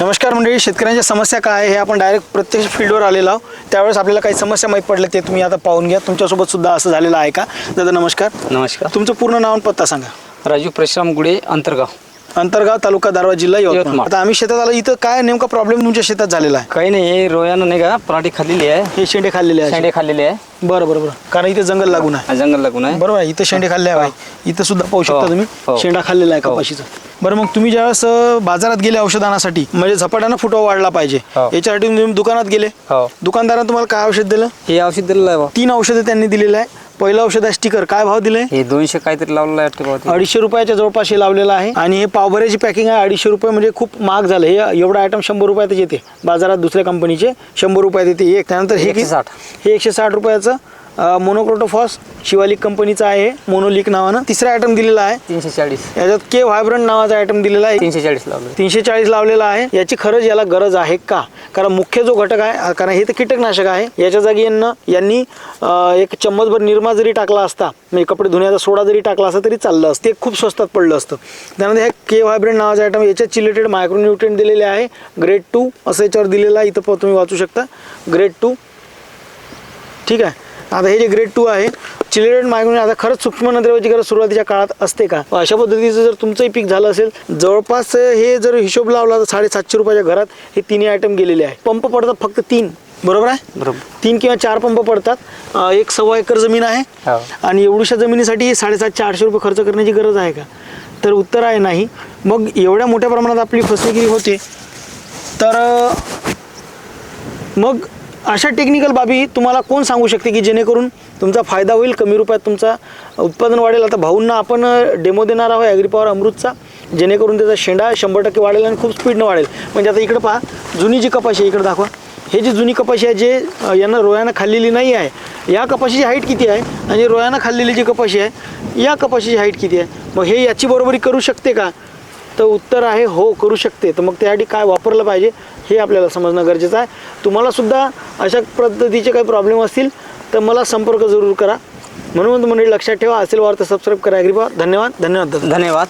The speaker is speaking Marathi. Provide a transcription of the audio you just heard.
नमस्कार मंडळी शेतकऱ्यांच्या समस्या काय आहे हे आपण डायरेक्ट प्रत्यक्ष फील्डवर आलेलो आहोत. त्यावेळेस आपल्याला काही समस्या माहीत पडल्या ते तुम्ही आता पाहून घ्या. तुमच्यासोबत सुद्धा असं झालेलं आहे का? दादा नमस्कार. नमस्कार. तुमचं पूर्ण नाव आणि पत्ता सांगा. राजू परशुराम गुडे अंतर्गाव. अंतर्गाव तालुका दारवा जिल्हा यवतमाळ. यवतमाळ. आता आम्ही शेतात आलो इथं काय नेमका प्रॉब्लेम तुमच्या शेतात झालेला आहे? काही नाही हे रोयानं नाही का पराठी खाल्लेली आहे. हे शेंडे खाल्लेले आहे. शेंडे खाल्लेले आहे. बरं बरं बरं. कारण इथे जंगल लागून आहे. हा जंगल लागून आहे. बरोबर आहे इथं शेंडे खाल्ले आहे इथं सुद्धा पाहू शकता हो, तुम्ही. हो. शेंडा खाल्लेला आहे हो. कपाशीचा. बरं मग तुम्ही ज्यावेळेस अं, बाजारात गेले औषधांसाठी म्हणजे झपाट्यानं फुटवा वाढला पाहिजे हो. याच्यासाठी तुम्ही दुकानात गेले? हो. दुकानदारानं तुम्हाला काय औषध दिलं? हे औषध दिलेलं आहे बा. तीन औषधं त्यांनी दिलेलं आहे. पहिलं औषध आहे स्टिकर. काय भाव दिले हे दोनशे काहीतरी लावलेलं आहे वाटतं बा ते. अडीचशे रुपयाच्या जवळपास हे लावलेलं आहे. आणि हे पावभऱ्याची पॅकिंग आहे. अडीचशे रुपये म्हणजे खूप महाग झालं. हे एवढं आयटम शंभर रुपयात येते. बाजारात दुसऱ्या कंपनीचे शंभर रुपयात येते. एक त्यानंतर हे साठ. हे एकशे साठ रुपयाचं. मोनोक्रोटोफॉस शिवालिक कंपनीचं आहे मोनोलिक नावानं. तिसरा आयटम दिलेला आहे. तीनशे चाळीस याच्यात के व्हायब्रंट नावाचा आयटम दिलेला आहे. तीनशे चाळीस लावलं तीनशे चाळीस लावलेला आहे. याची खरंच याला गरज आहे का? कारण मुख्य जो घटक आहे कारण हे तर कीटकनाशक आहे. याच्या जागी यांना यांनी एक चम्मचभर निरमा जरी टाकला असता म्हणजे कपडे धुण्याचा सोडा जरी टाकला असता तरी चाललं असतं. ते खूप स्वस्तात पडलं असतं. त्यानंतर हे के व्हायब्रंट नावाचा आयटम याच्यात चिलेटेड मायक्रोन्युट्रिएंट दिलेले आहे. ग्रेड टू असं याच्यावर दिलेलं आहे. इथं तुम्ही वाचू शकता. ग्रेड टू ठीक आहे? आता हे जे ग्रेड टू आहे चिलेटेड मागून आता खरंच सूक्ष्म नद्रव्याची गरज सुरुवातीच्या काळात असते का? अशा पद्धतीचं जर तुमचंही पीक झालं असेल जवळपास हे जर हिशोब लावला तर साडेसातशे रुपयाच्या घरात हे तिन्ही आयटम गेलेले आहे. पंप पडतात फक्त तीन बरोबर आहे? बरोबर. तीन किंवा चार पंप पडतात. एक सव्वा एकर जमीन आहे. हो. आणि एवढ्याशा जमिनीसाठी साडेसातशे आठशे रुपये खर्च करण्याची गरज आहे का? तर उत्तर आहे नाही. मग एवढ्या मोठ्या प्रमाणात आपली फसवेगिरी होते तर मग अशा टेक्निकल बाबी तुम्हाला कोण सांगू शकते की जेणेकरून तुमचा फायदा होईल कमी रुपयात तुमचा उत्पादन वाढेल? आता भाऊंना आपण डेमो देणार आहोत ॲग्रीपॉवर अमृतचा जेणेकरून त्याचा शेंडा शंभर टक्के वाढेल आणि खूप स्पीडनं वाढेल. म्हणजे आता इकडं पहा जुनी जी कपाशी आहे इकडं दाखवा. हे जी जुनी कपाशी आहे जे यांना रोयानं खाल्लेली नाही आहे या कपाशीची हाईट किती आहे? आणि रोयानं खाल्लेली जी कपाशी आहे या कपाशीची हाईट किती आहे? मग हे याची बरोबरी करू शकते का? तर उत्तर आहे हो करू शकते. तर मग त्यासाठी काय वापरलं पाहिजे? हे आपल्याला समजणं गरजेचं आहे. तुम्हालासुद्धा अशा पद्धतीचे काही प्रॉब्लेम असतील तर मला संपर्क जरूर करा. म्हणून मंडळी लक्षात ठेवा असेल वार्ता सबस्क्राईब करा. ॲग्रीपॉवर धन्यवाद धन्यवाद. धन्यवाद.